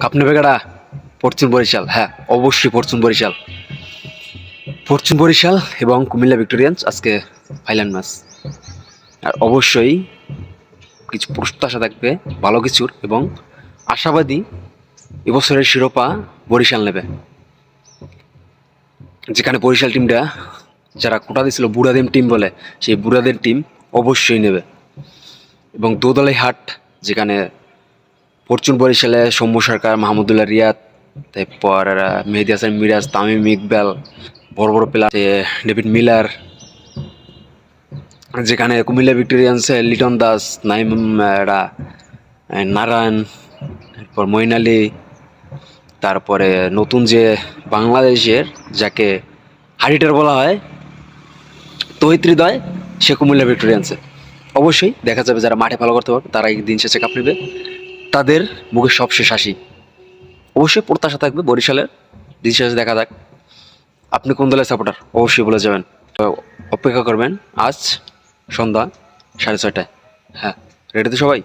নেবে কারা ফরচুন বরিশাল হ্যাঁ অবশ্যই ফরচুন বরিশাল। ফরচুন বরিশাল এবং কুমিল্লা ভিক্টোরিয়ান্স, আজকে ফাইনাল ম্যাচ। আর অবশ্যই কিছু প্রত্যাশা থাকবে, ভালো কিছুর এবং আশাবাদী এবছরের শিরোপা বরিশাল নেবে। যেখানে বরিশাল টিমটা যারা কোটা দিয়েছিল, বুড়াদেম টিম বলে, সেই বুড়াদের টিম অবশ্যই নেবে। এবং দোদলাই হাট, যেখানে ফরচুন বরিশালে সৌম্য সরকার, মাহমুদুল্লাহ রিয়াদ, তারপর মেহেদি হাসান, মিরাজ, তামিম ইকবাল, বড় বড় প্লেয়ার ডেভিড মিলার, যেখানে কুমিল্লা ভিক্টোরিয়ান্সে লিটন দাস, নাইম নারায়ণ এরপর মঈন আলী, তারপরে নতুন যে বাংলাদেশের যাকে হারিটার বলা হয় তহিত সে কুমিল্লা ভিক্টোরিয়ান্সে। অবশ্যই দেখা যাবে যারা মাঠে ভালো করতে পারবে, তারা দিন শেষে কাপ নেবে। তাদের মুখে সবশেষ হাসি। অবশ্যই প্রত্যাশা থাকবে বরিশালের। দিন দেখা যাক। আপনি কোন দলের সাপোর্টার অবশ্যই বলে যাবেন। তো অপেক্ষা করবেন আজ সন্ধ্যা সাড়ে ছয়টায়। হ্যাঁ রেডি তো সবাই?